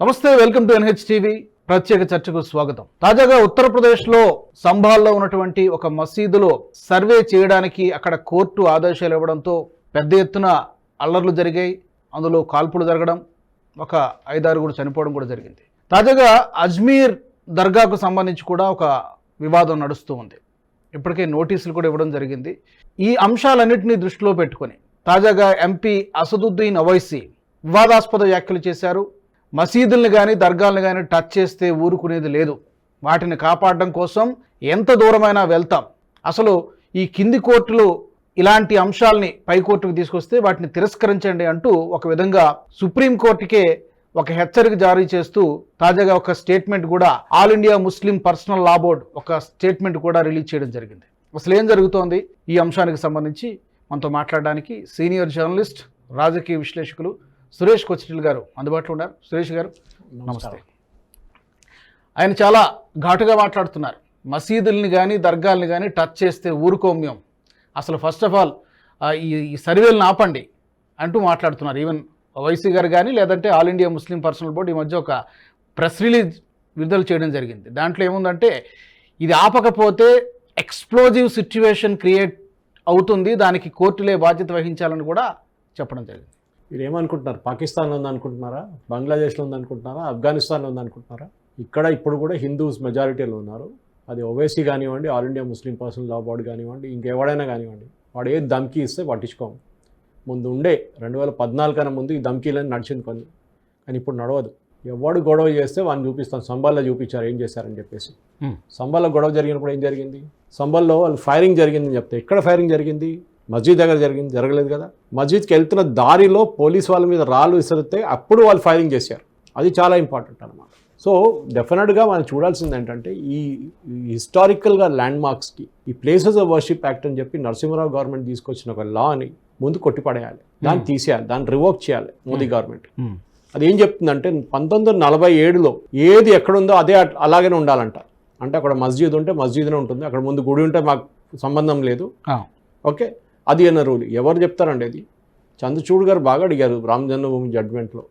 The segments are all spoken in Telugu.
నమస్తే వెల్కమ్ టు ఎన్హెచ్ టీవీ ప్రత్యేక చర్చకు స్వాగతం. తాజాగా ఉత్తరప్రదేశ్లో సంభాల్లో ఉన్నటువంటి ఒక మసీదులో సర్వే చేయడానికి అక్కడ కోర్టు ఆదేశాలు ఇవ్వడంతో పెద్ద ఎత్తున అల్లర్లు జరిగాయి. అందులో కాల్పులు జరగడం ఒక ఐదారుగురు చనిపోవడం కూడా జరిగింది. తాజాగా అజ్మీర్ దర్గాకు సంబంధించి కూడా ఒక వివాదం నడుస్తూ ఉంది. ఇప్పటికే నోటీసులు కూడా ఇవ్వడం జరిగింది. ఈ అంశాలన్నింటినీ దృష్టిలో పెట్టుకొని తాజాగా ఎంపీ అసదుద్దీన్ అవైసీ వివాదాస్పద వ్యాఖ్యలు చేశారు. మసీదుల్ని కానీ దర్గాల్ని కానీ టచ్ చేస్తే ఊరుకునేది లేదు. వాటిని కాపాడడం కోసం ఎంత దూరమైనా వెళ్తాం. అసలు ఈ కింది కోర్టులు ఇలాంటి అంశాలని పైకోర్టుకు తీసుకొస్తే వాటిని తిరస్కరించండి అంటూ ఒక విధంగా సుప్రీంకోర్టుకే ఒక హెచ్చరిక జారీ చేస్తూ తాజాగా ఒక స్టేట్మెంట్ కూడా All India Muslim Personal Law Board ఒక స్టేట్మెంట్ కూడా రిలీజ్ చేయడం జరిగింది. అసలు ఏం జరుగుతోంది? ఈ అంశానికి సంబంధించి మనతో మాట్లాడడానికి సీనియర్ జర్నలిస్ట్ రాజకీయ విశ్లేషకులు సురేష్ కొచ్చిటిల్ గారు అందుబాటులో ఉన్నారు. సురేష్ గారు నమస్తే. ఆయన చాలా ఘాటుగా మాట్లాడుతున్నారు. మసీదుల్ని కానీ దర్గాల్ని కానీ టచ్ చేస్తే ఊరుకోమ్యం అసలు ఫస్ట్ ఆఫ్ ఆల్ ఈ ఈ సర్వేలను ఆపండి అంటూ మాట్లాడుతున్నారు. ఈవెన్ వైసీ గారు కానీ లేదంటే All India Muslim Personal Board ఈ మధ్య ఒక ప్రెస్ రిలీజ్ విడుదల చేయడం జరిగింది. దాంట్లో ఏముందంటే ఇది ఆపకపోతే ఎక్స్ప్లోజివ్ సిచ్యువేషన్ క్రియేట్ అవుతుంది. దానికి కోర్టులే బాధ్యత వహించాలని కూడా చెప్పడం జరిగింది. మీరు ఏమనుకుంటున్నారు పాకిస్తాన్లో ఉందనుకుంటున్నారా? బంగ్లాదేశ్లో ఉందనుకుంటున్నారా? ఆఫ్ఘనిస్తాన్లో ఉందనుకుంటున్నారా? ఇక్కడ ఇప్పుడు కూడా హిందూస్ మెజారిటీలో ఉన్నారు. అది ఓవైసీ కానివ్వండి All India Muslim Personal Law Board కానివ్వండి ఇంకెవడైనా కానివ్వండి వాడు ఏ ధమ్కీ ఇస్తే పట్టించుకోము ముందు ఉండే రెండు వేల పద్నాలుగు కన్నా ముందు ఈ ధమ్కీలని నడిచింది కొన్ని. కానీ ఇప్పుడు నడవదు. ఎవడు గొడవ చేస్తే వాడిని చూపిస్తాం. సంబాల్లో చూపించారు ఏం చేశారని చెప్పేసి. సంబాల్లో గొడవ జరిగినప్పుడు ఏం జరిగింది? సంబాల్లో వాళ్ళు ఫైరింగ్ జరిగిందని చెప్తే. ఎక్కడ ఫైరింగ్ జరిగింది? మస్జిద్ దగ్గర జరిగింది జరగలేదు కదా? మస్జిద్కి వెళ్తున్న దారిలో పోలీస్ వాళ్ళ మీద రాళ్ళు విసిరితే అప్పుడు వాళ్ళు ఫైరింగ్ చేశారు. అది చాలా ఇంపార్టెంట్ అనమాట సో డెఫినెట్గా మనం చూడాల్సింది ఏంటంటే ఈ హిస్టారికల్గా ల్యాండ్ మార్క్స్కి ఈ ప్లేసెస్ ఆఫ్ వర్షిప్ యాక్ట్ అని చెప్పి నరసింహరావు గవర్నమెంట్ తీసుకొచ్చిన ఒక లాని ముందు కొట్టిపడేయాలి. దాన్ని తీసేయాలి. దాన్ని రివోక్ చేయాలి మోదీ గవర్నమెంట్ అది ఏం చెప్తుందంటే పంతొమ్మిది వందల నలభై ఏడులో ఏది ఎక్కడుందో అదే అలాగనే ఉండాలంట. అంటే అక్కడ మస్జిద్ ఉంటే మస్జిద్నే ఉంటుంది. అక్కడ ముందు గుడి ఉంటే మాకు సంబంధం లేదు. ఓకే? అది అన్న రూల్. ఎవరు చెప్తారండి అది? చంద్రచూడ్ గారు బాగా అడిగారు రామ జన్మభూమి జడ్జ్మెంట్లో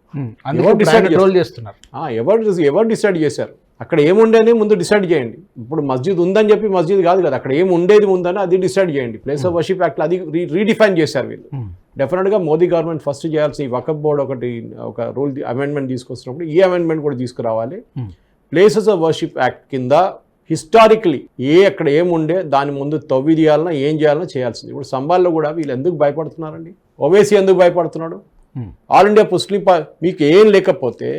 ఎవరు ఎవరు డిసైడ్ చేశారు? అక్కడ ఏముండేని ముందు డిసైడ్ చేయండి. ఇప్పుడు మస్జిద్ ఉందని చెప్పి మస్జిద్ కాదు కదా అక్కడ ఏం ఉండేది ఉందని అది డిసైడ్ చేయండి. ప్లేస్ ఆఫ్ వర్షిప్ యాక్ట్లో అది రీడిఫైన్ చేశారు వీళ్ళు. డెఫినెట్గా మోదీ గవర్నమెంట్ ఫస్ట్ చేయాల్సిన ఈ వకఫ్ బోర్డ్ ఒకటి ఒక రూల్ అమెండ్మెంట్ తీసుకొస్తున్నప్పుడు ఈ అమెండ్మెంట్ కూడా తీసుకురావాలి. ప్లేసెస్ ఆఫ్ వర్షిప్ యాక్ట్ కింద హిస్టారికలీ ఏ అక్కడ ఏముండే దాని ముందు తవ్వి తీయాలన్నా ఏం చేయాలన్నా చేయాల్సింది. ఇప్పుడు సంబాల్లో కూడా వీళ్ళు ఎందుకు భయపడుతున్నారండి? ఓవేసీ ఎందుకు భయపడుతున్నాడు? ఆల్ ఇండియా ముస్లిం మీకు ఏం లేకపోతే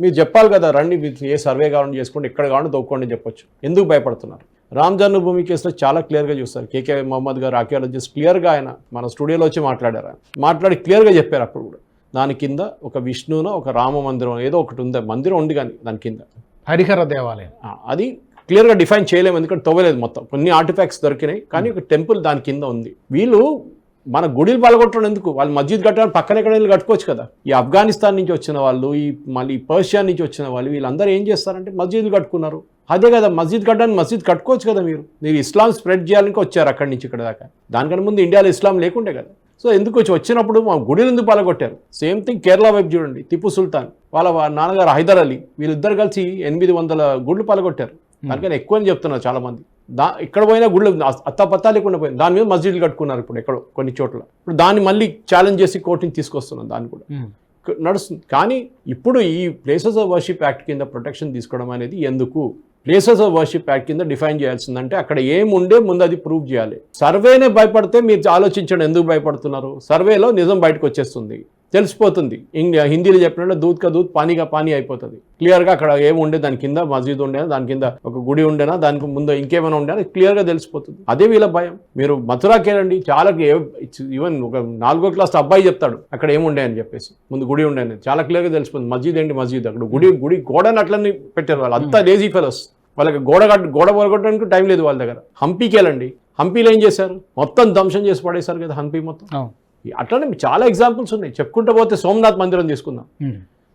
మీరు చెప్పాలి కదా రండి ఏ సర్వే కావాలని చేసుకోండి ఎక్కడ కావాలని అని చెప్పొచ్చు. ఎందుకు భయపడుతున్నారు? రామ్ జన్మభూమి కేసులో చాలా క్లియర్గా చూస్తారు. కేకే మహమ్మద్ గారు ఆర్కియాలజిస్ట్ క్లియర్గా ఆయన మన స్టూడియోలో వచ్చి మాట్లాడారు ఆయన. మాట్లాడి క్లియర్గా చెప్పారు అప్పుడు కూడా. దాని కింద ఒక విష్ణునో ఒక రామ మందిరం ఏదో ఒకటి ఉంది? మందిరం ఉంది కానీ దాని కింద. హరిహర దేవాలయం. అది క్లియర్గా డిఫైన్ చేయలేము ఎందుకంటే తవ్వలేదు మొత్తం. కొన్ని ఆర్టిఫాక్ట్స్ దొరికినాయి. కానీ ఒక టెంపుల్ దాని కింద ఉంది. వీళ్ళు మన గుడిలు పాల్గొట్టడం ఎందుకు? వాళ్ళు మస్జిద్ కట్టడానికి పక్కన ఎక్కడ వెళ్ళి కట్టుకోవచ్చు కదా. ఈ ఆఫ్ఘనిస్తాన్ నుంచి వచ్చిన వాళ్ళు ఈ మళ్ళీ పర్షియా నుంచి వచ్చిన వాళ్ళు వీళ్ళందరూ ఏం చేస్తారంటే మస్జిద్లు కట్టుకున్నారు. అదే కదా మస్జిద్ కట్టడానికి మస్జిద్ కట్టుకోవచ్చు కదా మీరు. మీరు ఇస్లాం స్ప్రెడ్ చేయాలని వచ్చారు అక్కడి నుంచి ఇక్కడ దాకా. దానికన్నా ముందు ఇండియాలో ఇస్లాం లేకుండే కదా. సో ఎందుకు వచ్చి వచ్చినప్పుడు మా గుడిని ఎందుకు పాల్గొట్టారు? సేమ్ థింగ్ కేరళ వైపు చూడండి. టిప్పు సుల్తాన్ వాళ్ళ నాన్నగారు హైదర్ అలీ వీళ్ళిద్దరు కలిసి ఎనిమిది వందల గుళ్ళు పాల్గొట్టారు. దానికన్నా ఎక్కువ అని చెప్తున్నారు చాలా మంది దా ఇక్కడ పోయినా గుళ్ళు అత్తాపత్తా లేకుండా పోయింది దాని మీద మస్జిద్లు కట్టుకున్నారు ఇప్పుడు ఎక్కడో కొన్ని చోట్ల. ఇప్పుడు దాన్ని మళ్ళీ ఛాలెంజ్ చేసి కోర్టుని తీసుకొస్తున్నాం దాన్ని కూడా. నడుస్తుంది. కానీ ఇప్పుడు ఈ ప్లేసెస్ ఆఫ్ వర్షిప్ యాక్ట్ కింద ప్రొటెక్షన్ తీసుకోవడం అనేది ఎందుకు? ప్లేసెస్ ఆఫ్ వర్షిప్ యాక్ట్ కింద డిఫైన్ చేయాల్సిందంటే అక్కడ ఏముండే ముందు అది ప్రూవ్ చేయాలి. సర్వేనే భయపడితే మీరు ఆలోచించండి ఎందుకు భయపడుతున్నారు? సర్వేలో నిజం బయటకు వచ్చేస్తుంది. తెలిసిపోతుంది. ఇండియా హిందీలో చెప్పినట్టు దూద్ కా దూద్ పానీగా పానీ అయిపోతుంది. క్లియర్గా అక్కడ ఏమి ఉండే దాని కింద మస్జిద్ ఉండేనా దాని కింద ఒక గుడి ఉండేనా దానికి ముందు ఇంకేమైనా ఉండేనా క్లియర్గా తెలిసిపోతుంది. అదే వీళ్ళ భయం. మీరు మథురాకి వెళ్ళండి చాలా ఈవెన్ ఒక నాలుగో క్లాస్ అబ్బాయి చెప్తాడు అక్కడ ఏముండే అని చెప్పేసి. ముందు గుడి ఉండే చాలా క్లియర్గా తెలిసిపోతుంది. మస్జిద్ ఏంటి మస్జిద్ అక్కడ గుడి గుడి గోడని అట్లనే పెట్టారు వాళ్ళు. అంతా లేజీ ఫెలోస్ వాళ్ళకి గోడ గోడ పొరగొట్టడానికి టైం లేదు వాళ్ళ దగ్గర. హంపీకి వెళ్ళండి. హంపీలో ఏం చేశారు? మొత్తం ధ్వంసం చేసి పడేశారు కదా హంపీ మొత్తం. అట్లనే చాలా ఎగ్జాంపుల్స్ ఉన్నాయి. చెప్పుకుంటూ పోతే సోమనాథ్ మందిరం తీసుకుందాం.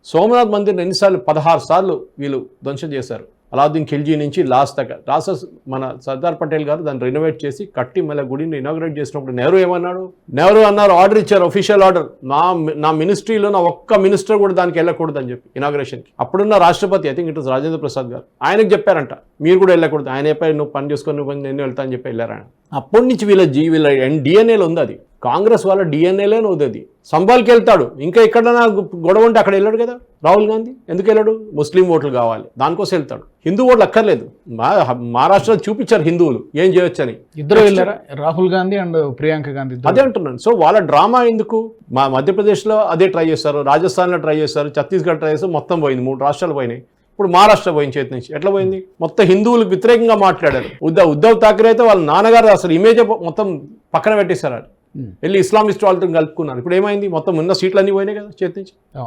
సోమనాథ్ మందిరం ఎన్నిసార్లు? పదహారు సార్లు వీళ్ళు ధ్వంసం చేశారు. అలాద్దీన్ ఖిల్జీ నుంచి లాస్ట్ దాకా రాస మన సర్దార్ పటేల్ గారు దాన్ని రెనోవేట్ చేసి కట్టి మళ్ళీ గుడిని ఇనాగ్రేట్ చేసినప్పుడు నెహ్రూ ఏమన్నాడు? నెహ్రూ అన్నారు ఆర్డర్ ఇచ్చారు అఫీషియల్ ఆర్డర్ నా నా మినిస్ట్రీలో నా ఒక్క మినిస్టర్ కూడా దానికి వెళ్ళకూడదు అని చెప్పి ఇనాగ్రేషన్కి అప్పుడున్న రాష్ట్రపతి I think it Rajendra Prasad garu ఆయనకు చెప్పారంట మీరు కూడా వెళ్ళకూడదు. ఆయన చెప్పారు నువ్వు పని చేసుకొని నువ్వు నేను వెళ్తా అని చెప్పి వెళ్ళారు ఆయన. అప్పటి నుంచి వీళ్ళ జీ వీళ్ళ డిఎన్ఏలో ఉంది అది. కాంగ్రెస్ వాళ్ళ డిఎన్ఏలోనే ఉంది అది సంబాల్కి వెళ్తాడు. ఇంకా ఎక్కడైనా గొడవ ఉంటే అక్కడ వెళ్ళాడు కదా రాహుల్ గాంధీ. ఎందుకు వెళ్ళాడు? ముస్లిం ఓట్లు కావాలి. దానికోసం వెళ్తాడు. హిందూ ఓట్లు అక్కర్లేదు. మా మహారాష్ట్రలో చూపించారు హిందువులు. ఏం చేయొచ్చని. ఇద్దరు వెళ్ళారా? రాహుల్ గాంధీ అండ్ ప్రియాంక గాంధీ అదే అంటున్నాను. సో వాళ్ళ డ్రామా ఎందుకు? మా మధ్యప్రదేశ్లో అదే ట్రై చేస్తారు. రాజస్థాన్లో ట్రై చేస్తారు. ఛత్తీస్గఢ్ ట్రై చేస్తారు. మొత్తం పోయింది. మూడు రాష్ట్రాలు పోయినాయి. ఇప్పుడు మహారాష్ట్ర పోయింది చేతి నుంచి. ఎట్లా పోయింది? మొత్తం హిందువులకు వ్యతిరేకంగా మాట్లాడారు. ఉద్ధవ్ ఉద్ధవ్ ఠాకరే అయితే వాళ్ళ నాన్నగారు అసలు ఇమేజ్ మొత్తం పక్కన పెట్టేశారు. వెళ్ళి ఇస్లామిస్ట్ వాళ్ళతో కలుపుకున్నారు. ఇప్పుడు ఏమైంది? మొత్తం ఉన్న సీట్లు అన్నీ పోయినాయి కదా చేతి నుంచి.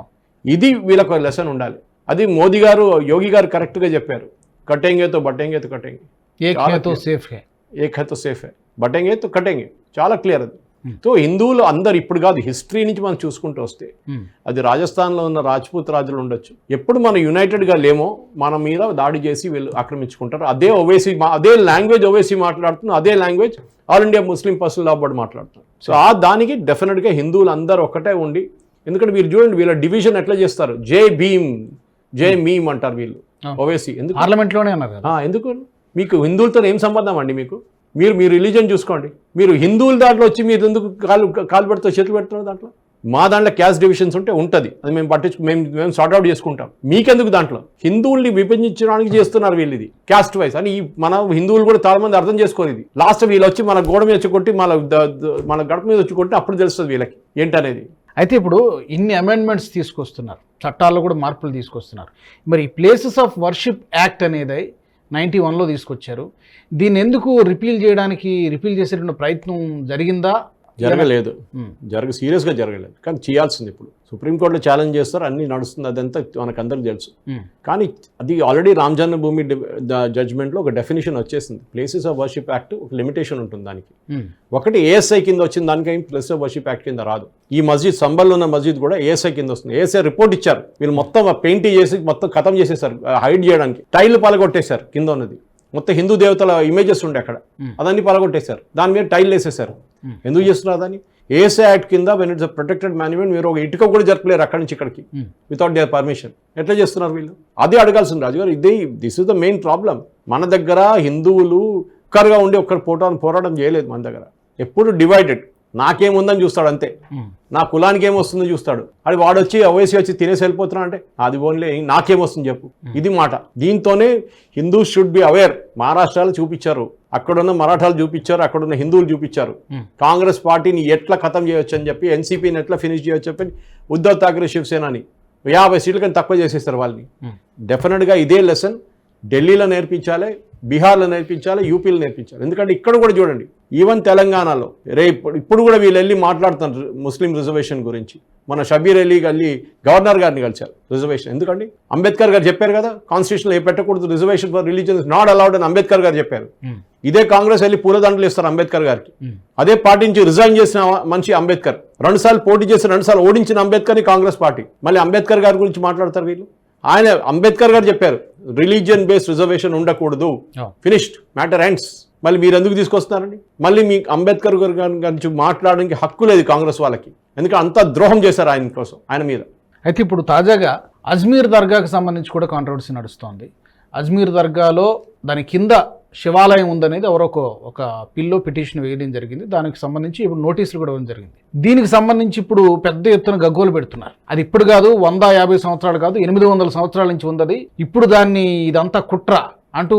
ఇది వీళ్ళకు లెసన్ ఉండాలి. అది మోదీ గారు యోగి గారు కరెక్ట్గా చెప్పారు. కట్టేంగేతో బట్టేంగేతో కట్టేంగే. clear. సేఫ్తో సేఫ్ హై? బట్టేంగే తో కట్టేంగే. చాలా క్లియర్ అది. Hmm. సో హిందువులు అందరు ఇప్పుడు కాదు హిస్టరీ నుంచి మనం చూసుకుంటూ వస్తే. అది రాజస్థాన్లో ఉన్న రాజ్పూత్ రాజులు ఉండొచ్చు. ఎప్పుడు మనం యునైటెడ్గా లేమో మన మీద దాడి చేసి వీళ్ళు ఆక్రమించుకుంటారు. అదే ఓవేసీ అదే లాంగ్వేజ్ ఓవేసీ మాట్లాడుతున్న అదే language All India Muslim person లాబడి మాట్లాడుతున్నారు. సో ఆ దానికి డెఫినెట్గా హిందువులు అందరూ ఒకటే ఉండి ఎందుకంటే మీరు చూడండి వీళ్ళ డివిజన్ ఎట్లా చేస్తారు? జై భీమ్ జై మీమ్. అంటారు వీళ్ళు. ఓవేసీ. ఎందుకు? పార్లమెంట్లోనే అన్నారు ఎందుకు? మీకు హిందువులతో ఏం సంబంధం అండి మీకు? మీరు మీ రిలీజన్ చూసుకోండి. మీరు హిందువుల దాంట్లో వచ్చి మీరు ఎందుకు కాలు కాలు పెడుతూ చేతులు పెడుతున్నారు దాంట్లో? మా దాంట్లో క్యాస్ట్ డివిజన్స్ ఉంటే ఉంటుంది. అది మేము పట్టించు మేము మేము సార్ట్అవుట్ చేసుకుంటాం. మీకెందుకు దాంట్లో? హిందువుల్ని విభజించడానికి చేస్తున్నారు వీళ్ళు ఇది క్యాస్ట్ వైజ్ అని ఈ మన హిందువులు కూడా చాలా మంది అర్థం చేసుకోరు ఇది. లాస్ట్ వీళ్ళు వచ్చి మన గోడ మీద వచ్చి కొట్టి మన మన గడప మీద వచ్చి కొట్టి అప్పుడు తెలుస్తుంది వీళ్ళకి ఏంటనేది. అయితే ఇప్పుడు ఇన్ని అమెండ్మెంట్స్ తీసుకొస్తున్నారు. చట్టాల్లో కూడా మార్పులు తీసుకొస్తున్నారు. మరి ప్లేసెస్ ఆఫ్ వర్షిప్ యాక్ట్ అనేది నైంటీ వన్లో తీసుకొచ్చారు. దీన్ని ఎందుకు రిపీల్ చేయడానికి రిపీల్ చేసేటువంటి ప్రయత్నం జరిగిందా? జరగలేదు. జరగ సీరియస్గా జరగలేదు. కానీ చేయాల్సింది ఇప్పుడు. సుప్రీంకోర్టులో ఛాలెంజ్ చేస్తారు అన్నీ నడుస్తుంది అదంతా మనకందరికి తెలుసు. ఉమ్, కానీ అది ఆల్రెడీ రామ్ జన్మభూమి జడ్జ్మెంట్లో ఒక డెఫినేషన్ వచ్చేసింది. ప్లేసెస్ ఆఫ్ వర్షిప్ యాక్ట్ ఒక లిమిటేషన్ ఉంటుంది దానికి. ఒకటి ఏఎస్ఐ కింద వచ్చిన దానికి ఏం ప్లేస్ ఆఫ్ వర్షిప్ యాక్ట్ కింద రాదు. ఈ మస్జిద్ సంబల్లో ఉన్న మస్జిద్ కూడా ఏఎస్ఐ కింద వస్తుంది. ఏఎస్ఐ రిపోర్ట్ ఇచ్చారు. వీళ్ళు మొత్తం పెయింట్ చేసి మొత్తం ఖతం చేసేసారు హైడ్ చేయడానికి. టైల్ పాలగొట్టేశారు కింద ఉన్నది. మొత్తం హిందూ దేవతల ఇమేజెస్ ఉండే అక్కడ. అదన్నీ పాలగొట్టేశారు. దాని మీద టైల్ వేసేసారు. ఎందుకు చేస్తున్నారు దాన్ని? ఏఎస్ఐ యాక్ట్ కింద వెన్ ఇట్స్ ప్రొటెక్టెడ్ మాన్యుమెంట్ మీరు ఒక ఇటుక కూడా జరపలేరు అక్కడి నుంచి ఇక్కడికి. వితౌట్ దేర్ పర్మిషన్ ఎట్లా చేస్తున్నారు వీళ్ళు? అదే అడగాల్సింది రాజు గారు ఇదే this is the main problem మన దగ్గర హిందువులు ఒక్కరుగా ఉండి ఒక్కరు పోటాన్ని పోరాటం చేయలేదు మన దగ్గర. ఎప్పుడు డివైడెడ్ నాకేముందని చూస్తాడు అంతే. నా కులానికి ఏమొస్తుందో చూస్తాడు. అది వాడు వచ్చి ఓవైసీ వచ్చి తినేసి వెళ్ళిపోతున్నా అంటే అది ఓన్లీ నాకేమొస్తుంది చెప్పు. ఇది మాట. దీంతోనే హిందూ షుడ్ బి అవేర్ మహారాష్ట్రలో చూపించారు. అక్కడున్న మరాఠాలు చూపించారు అక్కడున్న హిందువులు చూపించారు. కాంగ్రెస్ పార్టీని ఎట్లా ఖతం చేయొచ్చు అని చెప్పి ఎన్సీపీని ఎట్లా ఫినిష్ చేయొచ్చు చెప్పి ఉద్ధవ్ ఠాకరే శివసేనని యాభై సీట్ల కన్నా తక్కువ చేసేస్తారు వాళ్ళని. డెఫినెట్గా ఇదే లెసన్ ఢిల్లీలో నేర్పించాలి బీహార్లో నేర్పించాలి యూపీలో నేర్పించాలి. ఎందుకంటే ఇక్కడ కూడా చూడండి ఈవెన్ తెలంగాణలో రే ఇప్పుడు కూడా వీళ్ళు వెళ్ళి మాట్లాడుతున్నారు ముస్లిం రిజర్వేషన్ గురించి. మన షబీర్ అలీ వెళ్ళి గవర్నర్ గారిని కలిశారు రిజర్వేషన్. ఎందుకండి? అంబేద్కర్ గారు చెప్పారు కదా కాన్స్టిట్యూషన్లో ఏ పెట్టకూడదు reservation for religion not allowed అని అంబేద్కర్ గారు చెప్పారు. ఇదే కాంగ్రెస్ వెళ్ళి పూలదండలు ఇస్తారు అంబేద్కర్ గారికి. అదే పార్టీ నుంచి రిజైన్ చేసిన మనిషి అంబేద్కర్. రెండుసార్లు పోటీ చేసి రెండుసార్లు ఓడించిన అంబేద్కర్ని కాంగ్రెస్ పార్టీ. మళ్ళీ అంబేద్కర్ గారి గురించి మాట్లాడతారు వీళ్ళు. ఆయన అంబేద్కర్ గారు చెప్పారు రిలీజియన్ బేస్డ్ రిజర్వేషన్ ఉండకూడదు. ఫినిష్డ్. Matter ends. మళ్ళీ మీరు ఎందుకు తీసుకొస్తున్నారండి? మళ్ళీ మీ అంబేద్కర్ గారి గారి గురించి మాట్లాడడానికి హక్కు లేదు కాంగ్రెస్ వాళ్ళకి. ఎందుకంటే అంత ద్రోహం చేశారు ఆయన కోసం ఆయన మీద. అయితే ఇప్పుడు తాజాగా అజ్మీర్ దర్గాకు సంబంధించి కూడా కాంట్రవర్సీ నడుస్తోంది. అజ్మీర్ దర్గాలో దాని కింద శివాలయం ఉందనేది ఎవరో ఒక ఒక పిల్లో పిటిషన్ వేయడం జరిగింది. దానికి సంబంధించి ఇప్పుడు నోటీసులు కూడా ఇవ్వడం జరిగింది. దీనికి సంబంధించి ఇప్పుడు పెద్ద ఎత్తున గగ్గోలు పెడుతున్నారు. అది ఇప్పుడు కాదు వంద యాభై సంవత్సరాలు కాదు ఎనిమిది వందల సంవత్సరాల నుంచి ఉంది ఇప్పుడు దాన్ని ఇదంతా కుట్ర అంటూ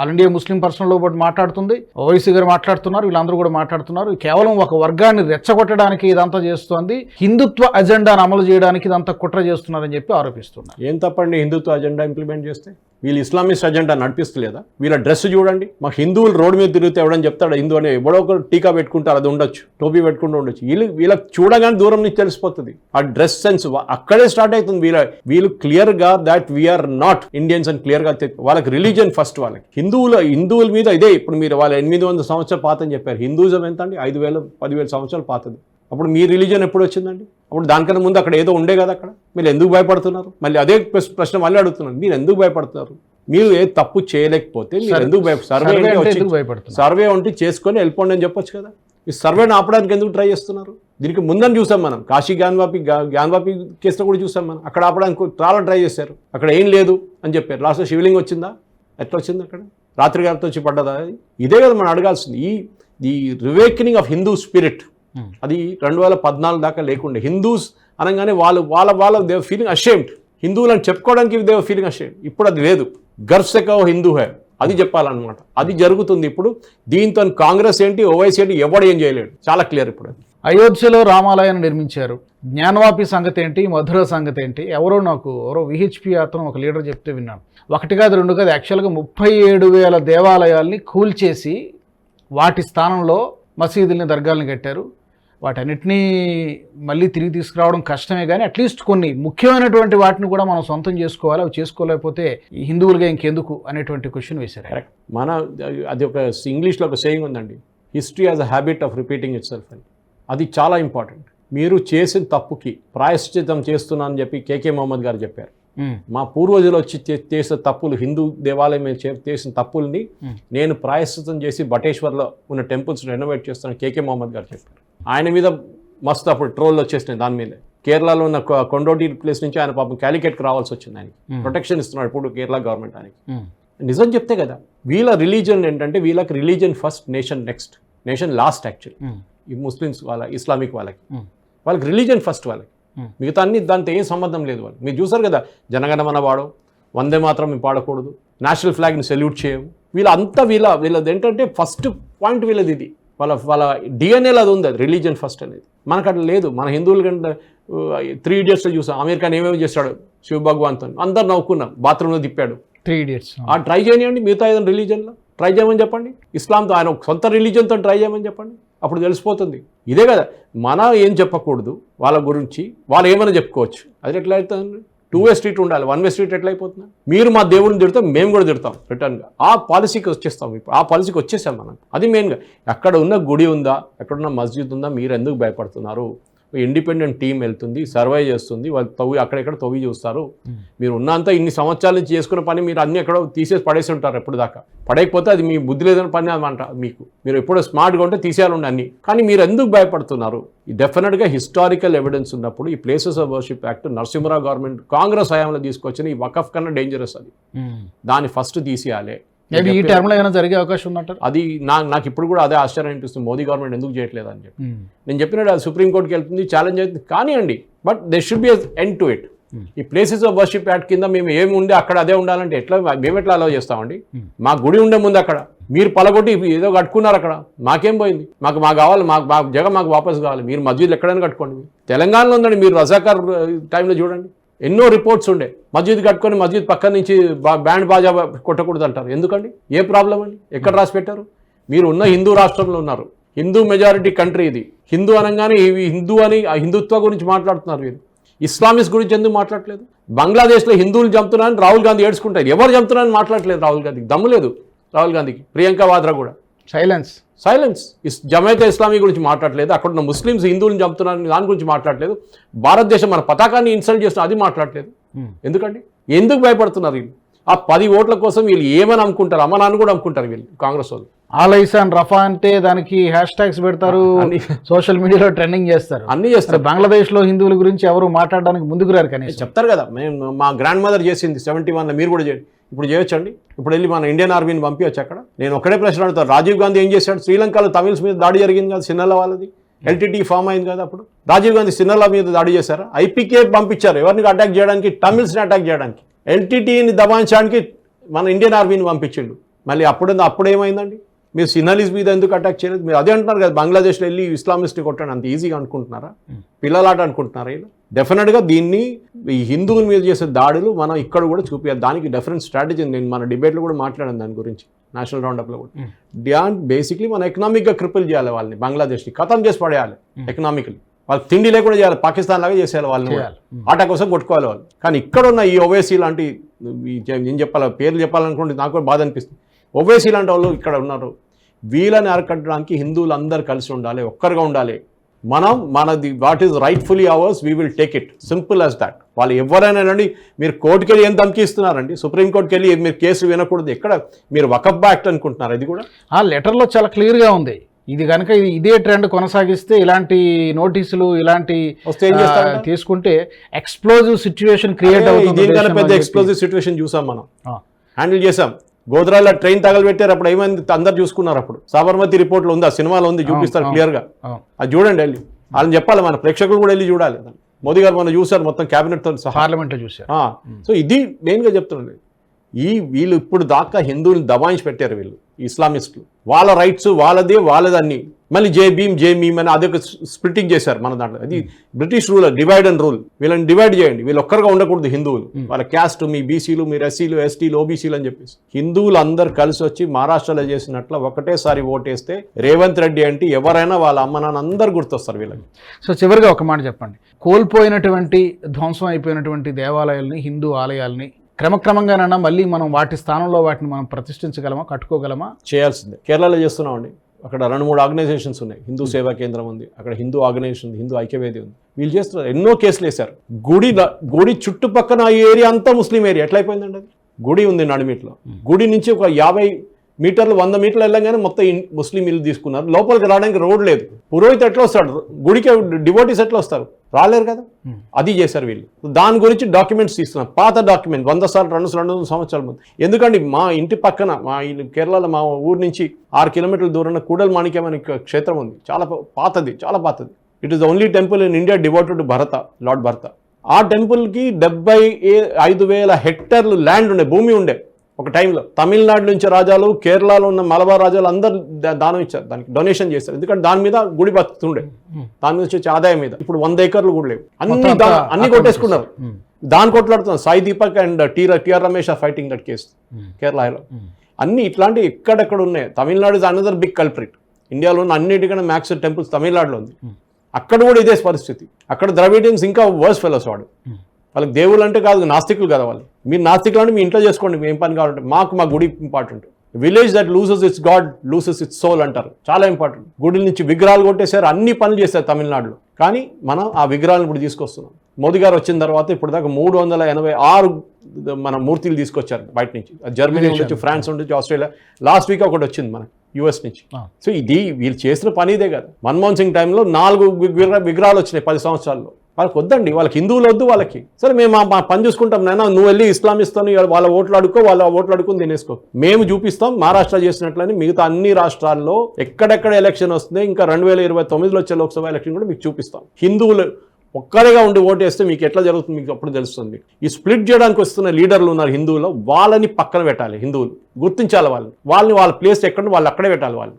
ఆల్ ఇండియా ముస్లిం పర్సన్లో పాటు మాట్లాడుతుంది. ఓవైసీ గారు మాట్లాడుతున్నారు వీళ్ళందరూ కూడా మాట్లాడుతున్నారు. కేవలం ఒక వర్గాన్ని రెచ్చగొట్టడానికి ఇదంతా చేస్తోంది. హిందుత్వ అజెండాను అమలు చేయడానికి ఇదంతా కుట్ర చేస్తున్నారని చెప్పి ఆరోపిస్తున్నారు. ఏం తప్పండి? హిందుత్వ అజెండా ఇంప్లిమెంట్ చేస్తే? వీళ్ళు ఇస్లామిస్ట్ అజెండా నడిపిస్తలేదా? వీళ్ళ డ్రెస్ చూడండి. మా హిందువులు రోడ్డు మీద తిరిగితే ఎవడని చెప్తాడు? హిందూ అని ఎవడో ఒకరు టీకా పెట్టుకుంటారు అది ఉండొచ్చు. టోపీ పెట్టుకుంటూ ఉండొచ్చు. వీళ్ళు వీళ్ళకి చూడగానే దూరం నుంచి తెలిసిపోతుంది. ఆ డ్రెస్ సెన్స్ అక్కడే స్టార్ట్ అవుతుంది. వీళ్ళ వీళ్ళు క్లియర్గా దాట్ వీఆర్ నాట్ ఇండియన్స్ అని క్లియర్గా వాళ్ళకి రిలీజియన్ ఫస్ట్ వాళ్ళకి. హిందువుల హిందువుల మీద ఇదే. ఇప్పుడు మీరు వాళ్ళ ఎనిమిది వందల సంవత్సరాలు పాతని చెప్పారు. హిందూజం ఎంత అండి ఐదు వేల పదివేల సంవత్సరాలు పాతది. అప్పుడు మీ రిలీజియన్ ఎప్పుడు వచ్చిందండి? అప్పుడు దానికన్నా ముందు అక్కడ ఏదో ఉండే కదా అక్కడ? మీరు ఎందుకు భయపడుతున్నారు? మళ్ళీ అదే ప్రశ్న- మళ్ళీ అడుగుతున్నారు మీరు ఎందుకు భయపడుతున్నారు? మీరు ఏ తప్పు చేయలేకపోతే మీరు ఎందుకు సర్వే సర్వే ఉంటే చేసుకొని వెళ్ళిపోండి అని చెప్పొచ్చు కదా? ఈ సర్వేని ఆపడానికి ఎందుకు ట్రై చేస్తున్నారు? దీనికి ముందని చూసాం మనం. కాశీ జ్ఞానవాపి జ్ఞానవాపి కేసులో కూడా చూసాం మనం. అక్కడ ఆపడానికి చాలా ట్రై చేశారు. అక్కడ ఏం లేదు అని చెప్పారు. లాస్ట్లో శివలింగ్ వచ్చిందా? ఎట్లా వచ్చింది అక్కడ? రాత్రి గారితో వచ్చి పడ్డదా? ఇదే కదా మనం అడగాల్సింది. ఈ the reawakening of Hindu spirit. అది రెండు వేల పద్నాలుగు దాకా లేకుండే. హిందూస్ అనగానే వాళ్ళు వాళ్ళ వాళ్ళ దేవ్ ఫీలింగ్ అషేమ్డ్ హిందువులు అని చెప్పుకోవడానికి దేవ్ ఫీలింగ్ అషేమ్డ్ ఇప్పుడు అది లేదు. గర్వ్ సెక హిందూ హే. అది చెప్పాలన్నమాట. అది జరుగుతుంది ఇప్పుడు. దీంతో కాంగ్రెస్ ఏంటి ఓవైసీ ఏంటి ఎవడు ఏం చేయలేడు. చాలా క్లియర్ ఇప్పుడు అయోధ్యలో రామాలయాన్ని నిర్మించారు. జ్ఞానవాపి సంగతి ఏంటి మధుర సంగతి ఏంటి? ఎవరో నాకు ఎవరో విహెచ్పి అతను ఒక లీడర్ చెప్తే విన్నాను. ఒకటి కాదు రెండు కాదు యాక్చువల్గా ముప్పై ఏడు వేల దేవాలయాల్ని కూల్చేసి వాటి స్థానంలో మసీదుల్ని దర్గాల్ని కట్టారు. వాటన్నిటినీ మళ్ళీ తిరిగి తీసుకురావడం కష్టమే కానీ అట్లీస్ట్ కొన్ని ముఖ్యమైనటువంటి వాటిని కూడా మనం సొంతం చేసుకోవాలి అవి చేసుకోలేకపోతే హిందువులుగా ఇంకెందుకు అనేటువంటి క్వశ్చన్ వేశారు కరెక్ట్ మన అది ఒక ఇంగ్లీష్లో ఒక సేయింగ్ ఉందండి. History as a habit of repeating itself అని. అది చాలా ఇంపార్టెంట్ మీరు చేసిన తప్పుకి ప్రాయశ్చితం చేస్తున్నానని చెప్పి కేకే మొహమ్మద్ గారు చెప్పారు. ఉమ్, మా పూర్వజులు వచ్చి చేసిన తప్పులు హిందూ దేవాలయం చేసిన తప్పుల్ని Hmm. నేను ప్రాయశ్చితం చేసి బటేశ్వర్లో ఉన్న టెంపుల్స్ రెనోవేట్ చేస్తాను కేకే మొహమ్మద్ గారు చెప్పారు. ఆయన మీద మస్తు అప్పుడు ట్రోల్ వచ్చేసినాయి దాని మీద. కేరళలో ఉన్న కొండోటి ప్లేస్ నుంచి ఆయన పాపం క్యాలికెట్కి రావాల్సి వచ్చింది ఆయన Hmm. ప్రొటెక్షన్ ఇస్తున్నాడు ఇప్పుడు కేరళ గవర్నమెంట్ ఆయనకి. నిజం చెప్తే కదా వీళ్ళ రిలీజన్ ఏంటంటే వీళ్ళకి religion first nation next nation last actually. ఈ ముస్లిమ్స్ వాళ్ళ ఇస్లామిక్ వాళ్ళకి. వాళ్ళకి రిలీజన్ ఫస్ట్ వాళ్ళకి. మిగతా అన్ని దాంతో ఏం సంబంధం లేదు వాళ్ళు మీరు చూసారు కదా జనగణమన వాడు వందే మాత్రం మేము పాడకూడదు నేషనల్ ఫ్లాగ్ని సెల్యూట్ చేయము వీళ్ళంతా వీళ్ళ వీళ్ళది ఏంటంటే ఫస్ట్ పాయింట్ వీళ్ళది ఇది. వాళ్ళ వాళ్ళ డిఎన్ఏలో అది ఉంది అది రిలీజన్ ఫస్ట్ అనేది. మనకు అట్లా లేదు. మన హిందువుల కంటే త్రీ ఇడియట్స్లో చూసాం. అమీర్ ఖాన్ ఏమేమి చేస్తాడు శివ భగవాన్తో అందరు నవ్వుకున్నాం. బాత్రూంలో తిప్పాడు. త్రీ ఇడియట్స్ ఆ ట్రై చేయనివ్వండి. మిగతా ఏదైనా రిలీజన్లో ట్రై చేయమని చెప్పండి. ఇస్లాంతో ఆయన ఒక సొంత రిలీజన్తో ట్రై చేయమని చెప్పండి. అప్పుడు తెలిసిపోతుంది. ఇదే కదా. మన ఏం చెప్పకూడదు. వాళ్ళ గురించి వాళ్ళు ఏమైనా చెప్పుకోవచ్చు. అది ఎట్లా అవుతుంది? టూ వే స్ట్రీట్ ఉండాలి వన్ వే స్ట్రీట్ ఎట్లా అయిపోతుంది మీరు మా దేవుడిని తిడతాం మేము కూడా తిడతాం రిటర్న్గా. ఆ పాలసీకి వచ్చేస్తాం ఇప్పుడు ఆ పాలసీకి వచ్చేసాం మనం. అది మెయిన్గా. ఎక్కడ ఉన్న గుడి ఉందా ఎక్కడున్న మస్జిద్ ఉందా మీరు ఎందుకు భయపడుతున్నారు? ఇండిపెండెంట్ టీం వెళ్తుంది సర్వే చేస్తుంది వాళ్ళు తవ్వి అక్కడెక్కడ తవ్వి చూస్తారు. మీరు ఉన్నంత ఇన్ని సంవత్సరాల నుంచి చేసుకున్న పని మీరు అన్ని ఎక్కడో తీసేసి పడేసి ఉంటారు ఎప్పుడు దాకా. పడేయకపోతే అది మీ బుద్ధి లేదని పని అనమాట మీకు. మీరు ఎప్పుడో స్మార్ట్గా ఉంటే తీసేయాలండి అన్ని. కానీ మీరు ఎందుకు భయపడుతున్నారు? డెఫినెట్గా హిస్టారికల్ ఎవిడెన్స్ ఉన్నప్పుడు ఈ places of worship act Narasimha Rao government Congress హయాంలో తీసుకొచ్చిన ఈ వకఫ్ కన్నా డేంజరస్ అది. దాన్ని ఫస్ట్ తీసేయాలి. మేబీ ఈ టర్మ్లో ఏమైనా జరిగే అవకాశం ఉందంటారు? అది నా నాకు ఇప్పుడు కూడా అదే ఆశ్చర్యం అనిపిస్తుంది. మోదీ గవర్నమెంట్ ఎందుకు చేయట్లేదు అని చెప్పి. నేను చెప్పినట్టు అది సుప్రీంకోర్టుకి వెళ్తుంది ఛాలెంజ్ అవుతుంది. కానివ్వండి but they should be end to it ఈ ప్లేసెస్ ఆఫ్ వర్షిప్ యాక్ట్ కింద మేము ఏమి ఉండే అక్కడ అదే ఉండాలంటే ఎట్లా మేము ఎట్లా అలౌ చేస్తామండి? మా గుడి ఉండే ముందు అక్కడ. మీరు పలగొట్టి ఏదో కట్టుకున్నారు అక్కడ. మాకేం పోయింది? మాకు మాకు కావాలి మాకు మా జగ మాకు వాపస్ కావాలి. మీరు మస్జిద్ ఎక్కడైనా కట్టుకోండి. తెలంగాణలో ఉందండి మీరు రజాకర్ టైంలో చూడండి. ఎన్నో రిపోర్ట్స్ ఉండే. మస్జిద్ కట్టుకొని మస్జిద్ పక్క నుంచి బ్యాండ్ బాజా కొట్టకూడదు అంటారు. ఎందుకండి? ఏ ప్రాబ్లం అండి? ఎక్కడ రాసి పెట్టారు? మీరు ఉన్న హిందూ రాష్ట్రంలో ఉన్నారు. హిందూ మెజారిటీ కంట్రీ ఇది. హిందూ అనగానే ఇవి హిందూ అని ఆ హిందుత్వ గురించి మాట్లాడుతున్నారు వీరు. ఇస్లామిక్స్ గురించి ఎందుకు మాట్లాడలేదు బంగ్లాదేశ్లో హిందువులు చంపుతున్నారని రాహుల్ గాంధీ ఏడ్చుకుంటారు. ఎవరు చంపుతున్నారని మాట్లాడలేదు రాహుల్ గాంధీకి. దమ్ము లేదు రాహుల్ గాంధీకి. ప్రియాంక వాద్రా కూడా. Silence silence is Jamaat-e Islami గురించి మాట్లాడలేదు. అక్కడ ఉన్న ముస్లిమ్స్ హిందువులను చంపుతున్నారని దాని గురించి మాట్లాడలేదు. భారతదేశం మన పతాకాన్ని ఇన్సల్ట్ చేస్తున్న అది మాట్లాడలేదు. ఎందుకండి? ఎందుకు భయపడుతున్నారు వీళ్ళు? ఆ పది ఓట్ల కోసం వీళ్ళు ఏమని అమ్ముకుంటారు? అమ్మనాన్ని కూడా అమ్ముకుంటారు వీళ్ళు కాంగ్రెస్ వాళ్ళు. ఆలైసాన్ రఫా అంటే దానికి హ్యాష్ ట్యాగ్స్ పెడతారు సోషల్ మీడియాలో ట్రెండింగ్ చేస్తారు. అన్నీ చేస్తారు. బంగ్లాదేశ్లో హిందువుల గురించి ఎవరు మాట్లాడడానికి ముందుకు రారు కనీసం. చెప్తారు కదా మేము మా గ్రాండ్ మదర్ చేసింది సెవెంటీ వన్లో మీరు కూడా చేయండి. ఇప్పుడు చేయొచ్చండి. ఇప్పుడు వెళ్ళి మన ఇండియన్ ఆర్మీని పంపించచ్చు అక్కడ. నేను ఒకటే ప్రశ్న అడుగుతాను రాజీవ్ గాంధీ ఏం చేశాడు? శ్రీలంకలో తమిళస్ మీద దాడి జరిగింది కదా సిన్నల వాళ్ళది. ఎల్టీటీ ఫామ్ అయింది కదా అప్పుడు. రాజీవ్ గాంధీ సిన్నల మీద దాడి చేశారా? ఐపీకే పంపించారు. ఎవరిని అటాక్ చేయడానికి? తమిళ్స్ని అటాక్ చేయడానికి. ఎల్టీటీని దబాయించడానికి మన ఇండియన్ ఆర్మీని పంపించిండు. మళ్ళీ అప్పుడు అప్పుడు ఏమైందండి మీరు సిన్నలీస్ మీద ఎందుకు అటాక్ చేయలేదు? మీరు అదే అంటున్నారు కదా బంగ్లాదేశ్లో వెళ్ళి ఇస్లామిస్ట్ని కొట్టండి. అంత ఈజీగా అనుకుంటున్నారా? పిల్లలాట అనుకుంటున్నారా ఇలా డెఫినెట్గా దీన్ని ఈ హిందువుల మీద చేసే దాడులు మనం ఇక్కడ కూడా చూపించాలి దానికి డిఫరెంట్ స్ట్రాటజీ నేను మన డిబేట్లో కూడా మాట్లాడాను దాని గురించి. నేషనల్ రౌండప్లో కూడా. డ్యాన్ బేసిక్లీ మన ఎకనామిక్గా క్రిపుల్ చేయాలి వాళ్ళని బంగ్లాదేశ్ని. ఖతం చేసి పడేయాలి ఎకనామికలీ వాళ్ళకి తిండి లేకుండా చేయాలి. పాకిస్తాన్ లాగా చేసేయాలి వాళ్ళని కూడా. చేయాలి. Mm. ఆట కోసం కొట్టుకోవాలి వాళ్ళు. కానీ ఇక్కడ ఉన్న ఈ ఓవేసీ లాంటి నేను చెప్పాలి పేర్లు చెప్పాలనుకుంటే నాకు కూడా బాధ అనిపిస్తుంది. ఓవేసీ లాంటి వాళ్ళు ఇక్కడ ఉన్నారు. వీళ్ళని అరకట్టడానికి హిందువులు అందరు కలిసి ఉండాలి ఒక్కరుగా ఉండాలి. మనం మనది what is rightfully ours we will take it simple as that వాళ్ళు ఎవరైనా అండి మీరు కోర్టుకి వెళ్ళి ఏం ధమ్కిస్తున్నారండి సుప్రీం కోర్టుకి వెళ్ళి మీరు కేసు వినకూడదు. ఎక్కడ మీరు వకఫ్ యాక్ట్ అనుకుంటున్నారు? ఇది కూడా? ఆ లెటర్లో చాలా క్లియర్గా ఉంది. ఇది కనుక ఇది- ట్రెండ్ కొనసాగిస్తే ఇలాంటి నోటీసులు ఇలాంటి? తీసుకుంటే ఎక్స్ప్లోజివ్ సిచ్యువేషన్ క్రియేట్ అవుతుంది పెద్ద. ఎక్స్ప్లోజివ్ సిచ్యువేషన్ చూసాం మనం. హ్యాండిల్ చేసాం గోద్రాల ట్రైన్ తగలబెట్టారు అప్పుడు ఏమైంది? అందరు చూసుకున్నారు అప్పుడు. సాబర్మతి రిపోర్ట్లో ఉంది ఆ సినిమాలో ఉంది చూపిస్తారు అవును. క్లియర్గా అవును. అది చూడండి వెళ్ళి. వాళ్ళని చెప్పాలి మన ప్రేక్షకులు కూడా వెళ్ళి చూడాలి. మోదీ గారు మనం చూసారు మొత్తం cabinet తో సహా. పార్లమెంట్లో చూశారు. సో ఇది మెయిన్గా చెప్తున్నాను. ఈ వీళ్ళు ఇప్పుడు దాకా హిందువులు దబాయించి పెట్టారు వీళ్ళు. ఇస్లామిస్టులు. వాళ్ళ రైట్స్ వాళ్ళదే వాళ్ళదన్ని. మళ్ళీ జే భీమ్ జే మీమ్ అని అదొక స్ప్లిట్టింగ్ చేశారు మన దాంట్లో. అది British rule divide and rule వీళ్ళని డివైడ్ చేయండి. వీళ్ళు ఒక్కరుగా ఉండకూడదు హిందువులు. వాళ్ళ క్యాస్ట్ మీ బీసీలు మీరు ఎస్సీలు ఎస్టీలు ఓబీసీలు అని చెప్పేసి. హిందువులు అందరు కలిసి వచ్చి మహారాష్ట్రలో చేసినట్లు ఒకటేసారి ఓటేస్తే రేవంత్ రెడ్డి అంటే ఎవరైనా వాళ్ళ అమ్మ నాన్న అందరు గుర్తొస్తారు వీళ్ళకి సో చివరిగా ఒక మాట చెప్పండి. కోల్పోయినటువంటి ధ్వంసం అయిపోయినటువంటి దేవాలయాల్ని హిందూ ఆలయాల్ని క్రమక్రమంగానైనా మళ్ళీ మనం వాటి స్థానంలో వాటిని మనం ప్రతిష్ఠించగలమా కట్టుకోగలమా? చేయాల్సిందే. కేరళలో చేస్తున్నామండి. అక్కడ రెండు మూడు ఆర్గనైజేషన్స్ ఉన్నాయి. హిందూ సేవా కేంద్రం ఉంది. అక్కడ హిందూ ఆర్గనైజేషన్ ఉంది హిందూ ఐక్యవేది ఉంది. వీళ్ళు చేస్తున్నారు. ఎన్నో కేసులు వేశారు. గుడి గుడి చుట్టుపక్కన ఏరియా అంతా ముస్లిం ఏరియా. ఎట్లా అయిపోయిందండి అది? గుడి ఉంది నడిమిట్లో. గుడి నుంచి ఒక యాభై మీటర్లు వంద మీటర్లు వెళ్ళగానే మొత్తం ముస్లిం ఇల్లు తీసుకున్నారు. లోపలికి రావడానికి రోడ్ లేదు. పురోహిత్ ఎట్లా వస్తాడు? గుడికి డివోటీస్ ఎట్లా వస్తారు? రాలేరు కదా. అది చేశారు వీళ్ళు. దాని గురించి డాక్యుమెంట్స్ తీస్తున్నారు పాత డాక్యుమెంట్ వంద సార్లు రెండు రెండు వందల సంవత్సరాల ముందు. ఎందుకంటే మా ఇంటి పక్కన మా కేరళలో మా ఊరు నుంచి ఆరు కిలోమీటర్ల దూరంలో కూడల్ మాణిక్యం అనే క్షేత్రం ఉంది. చాలా పాతది చాలా పాతది. It is the only temple in India devoted Bharata lord Bharata ఆ టెంపుల్కి డెబ్బై ఐదు వేల హెక్టర్లు ల్యాండ్ ఉండే భూమి ఉండే. ఒక టైంలో తమిళనాడు నుంచి రాజాలు కేరళలో ఉన్న మలబార్ రాజాలు అందరు దానం ఇచ్చారు. దానికి డొనేషన్ చేశారు. ఎందుకంటే దాని మీద గుడి బతుకుతుండే. దాని మీద వచ్చే ఆదాయం మీద. ఇప్పుడు వంద ఎకర్లు కూడా లేవు. అన్ని అన్ని కొట్టేసుకున్నారు. దాని కొట్లాడుతున్నారు. Sai Deepak and T R T R Ramesh are fighting that case కేరళలో. అన్ని ఇట్లాంటి ఎక్కడెక్కడ ఉన్నాయి? Tamil Nadu is another big culprit ఇండియాలో ఉన్న అన్నిటికన్నా మ్యాక్స్ టెంపుల్స్ తమిళనాడులో ఉంది. అక్కడ కూడా ఇదే పరిస్థితి. అక్కడ ద్రవిడియన్స్ ఇంకా వర్స్ ఫెలోస్ వాడు. వాళ్ళకి దేవుళ్ళు అంటే కాదు నాస్తికులు కదా వాళ్ళు. మీరు నాస్తికులు అంటే మీ ఇంట్లో చేసుకోండి మీ ఏం పని కావాలంటే మాకు మా గుడి important. Village that loses its god loses its soul అంటారు. చాలా ఇంపార్టెంట్. గుడి నుంచి విగ్రహాలు కొట్టేశారు అన్ని పనులు చేశారు తమిళనాడులో. కానీ మనం ఆ విగ్రహాలను ఇప్పుడు తీసుకొస్తున్నాం. మోదీ గారు వచ్చిన తర్వాత ఇప్పుడు దాకా మూడు వందల ఎనభై ఆరు మన మూర్తిలు తీసుకొచ్చారు బయట నుంచి. జర్మనీ ఉండొచ్చు ఫ్రాన్స్ ఉండొచ్చు ఆస్ట్రేలియా. లాస్ట్ వీక్ ఒకటి వచ్చింది మనకి యుఎస్ నుంచి. సో ఇది వీళ్ళు చేసిన పని ఇదే కదా. మన్మోహన్ సింగ్ టైంలో నాలుగు విగ్రహ విగ్రహాలు వచ్చినాయి పది సంవత్సరాల్లో. వాళ్ళకి వద్దండి వాళ్ళకి హిందువులు వద్దు వాళ్ళకి. సరే మేము మా- పని చూసుకుంటాం నాయన నువ్వు వెళ్ళి ఇస్లామిస్తాను వాళ్ళ ఓట్లు అడుక్కో వాళ్ళ ఓట్లు అడుక్కుని తినేసుకో. మేము చూపిస్తాం మహారాష్ట్ర చేసినట్లని మిగతా అన్ని రాష్ట్రాల్లో ఎక్కడెక్కడ ఎలక్షన్ వస్తుంది ఇంకా రెండు వేల ఇరవై తొమ్మిదిలో వచ్చే లోక్సభ ఎలక్షన్ కూడా మీకు చూపిస్తాం. హిందువులు ఒక్కరిగా ఉండి ఓటేస్తే మీకు ఎట్లా జరుగుతుంది మీకు అప్పుడు తెలుస్తుంది. ఈ స్ప్లిట్ చేయడానికి వస్తున్న లీడర్లు ఉన్నారు హిందువులు వాళ్ళని పక్కన పెట్టాలి హిందువులు. గుర్తించాలి వాళ్ళని. వాళ్ళని వాళ్ళ ప్లేస్ ఎక్కడ వాళ్ళు అక్కడే పెట్టాలి వాళ్ళు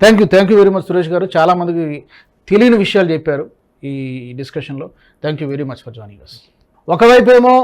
thank you thank you very much Suresh garu. చాలామందికి తెలియని విషయాలు చెప్పారు. ఈ డిస్కషన్లో. Thank you very much for joining us ఒకవైపు ఏమో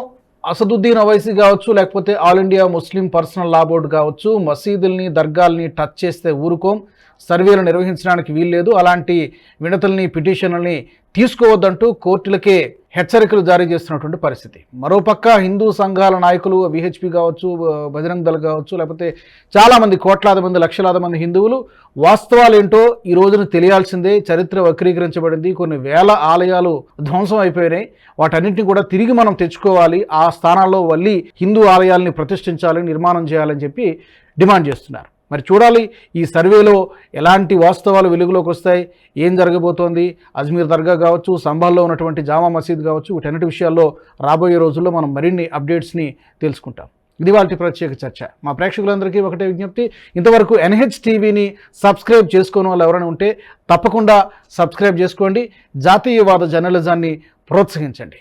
అసదుద్దీన్ అవైసీ కావచ్చు లేకపోతే All India Muslim Personal Law Board కావచ్చు మసీదుల్ని దర్గాల్ని టచ్ చేస్తే ఊరుకోం. సర్వేలు నిర్వహించడానికి వీల్లేదు. అలాంటి వినతుల్ని పిటిషన్లని తీసుకోవద్దంటూ కోర్టులకే హెచ్చరికలు జారీ చేస్తున్నటువంటి పరిస్థితి. మరోపక్క హిందూ సంఘాల నాయకులు విహెచ్పి కావచ్చు బజరంగ్ దళ్ కావచ్చు లేకపోతే చాలామంది కోట్లాది మంది లక్షలాది మంది హిందువులు వాస్తవాలు ఏంటో ఈ రోజున తెలియాల్సిందే. చరిత్ర వక్రీకరించబడింది. కొన్ని వేల ఆలయాలు ధ్వంసం అయిపోయినాయి. వాటన్నింటినీ కూడా తిరిగి మనం తెచ్చుకోవాలి. ఆ స్థానాల్లో మళ్ళీ హిందూ ఆలయాల్ని ప్రతిష్ఠించాలి నిర్మాణం చేయాలని చెప్పి డిమాండ్ చేస్తున్నారు. మరి చూడాలి ఈ సర్వేలో ఎలాంటి వాస్తవాలు వెలుగులోకి వస్తాయి ఏం జరగబోతోంది అజ్మీర్ దర్గా కావచ్చు సంబాల్లో ఉన్నటువంటి జామా మసీద్ కావచ్చు వీటన్నిటి విషయాల్లో రాబోయే రోజుల్లో మనం మరిన్ని అప్డేట్స్ని తెలుసుకుంటాం. ఇది వాళ్ళ ప్రత్యేక చర్చ. మా ప్రేక్షకులందరికీ ఒకటే విజ్ఞప్తి ఇంతవరకు ఎన్హెచ్ టీవీని సబ్స్క్రైబ్ చేసుకోని వాళ్ళు ఎవరైనా ఉంటే తప్పకుండా సబ్స్క్రైబ్ చేసుకోండి జాతీయవాద జర్నలిజాన్ని ప్రోత్సహించండి.